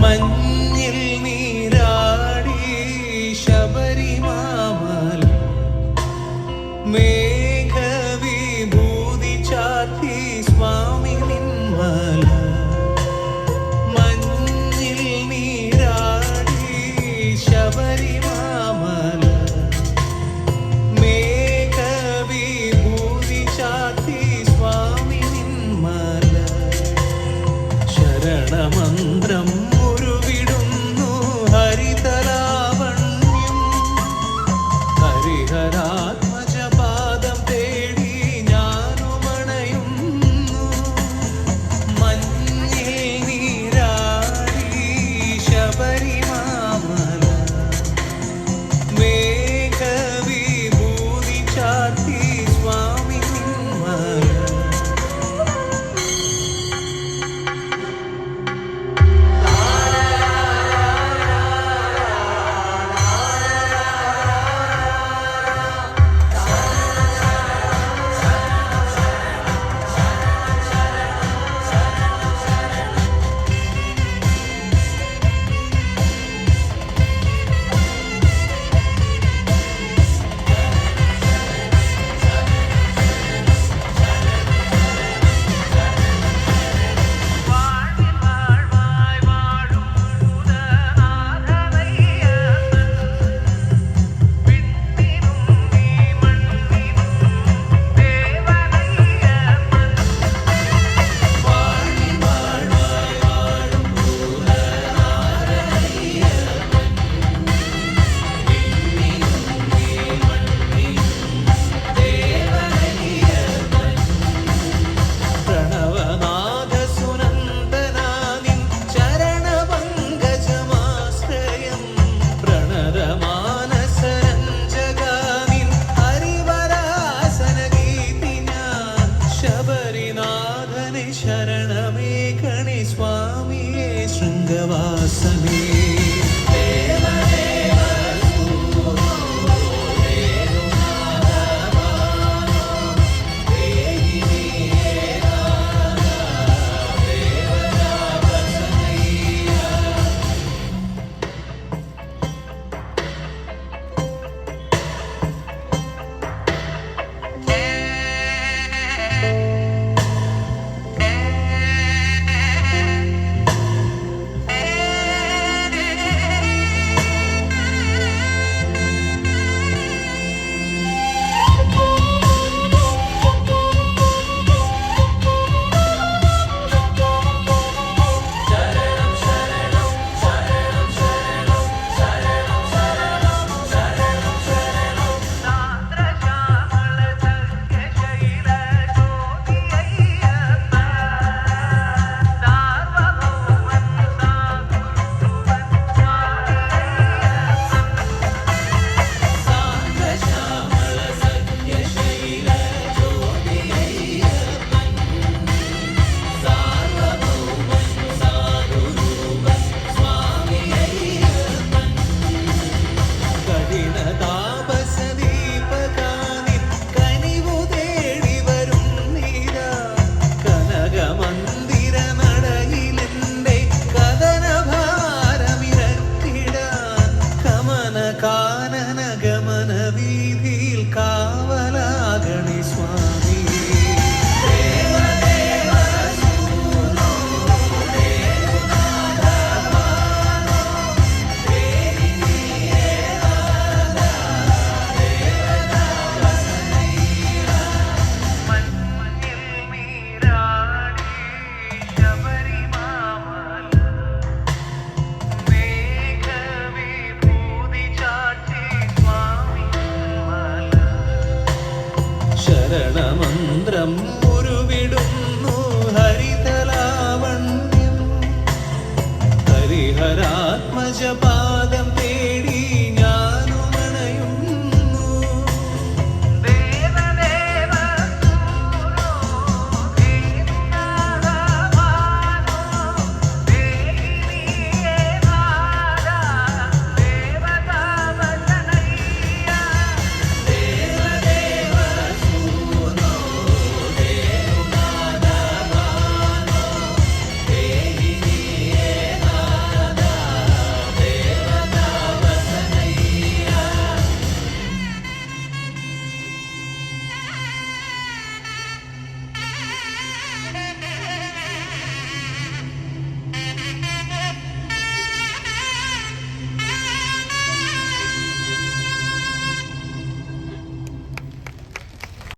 മഞ്ഞിൽ നീരാടി ശബരിമാമല മേഘവിഭൂതി ചാത്തി സ്വാമി നിന്മല മഞ്ഞിൽ നീരാടി ശബരിമാമല മേഘവിഭൂതി ചാത്തി സ്വാമി നിന്മല ശരണമന്ത്രം ശരണമന്ത്രം.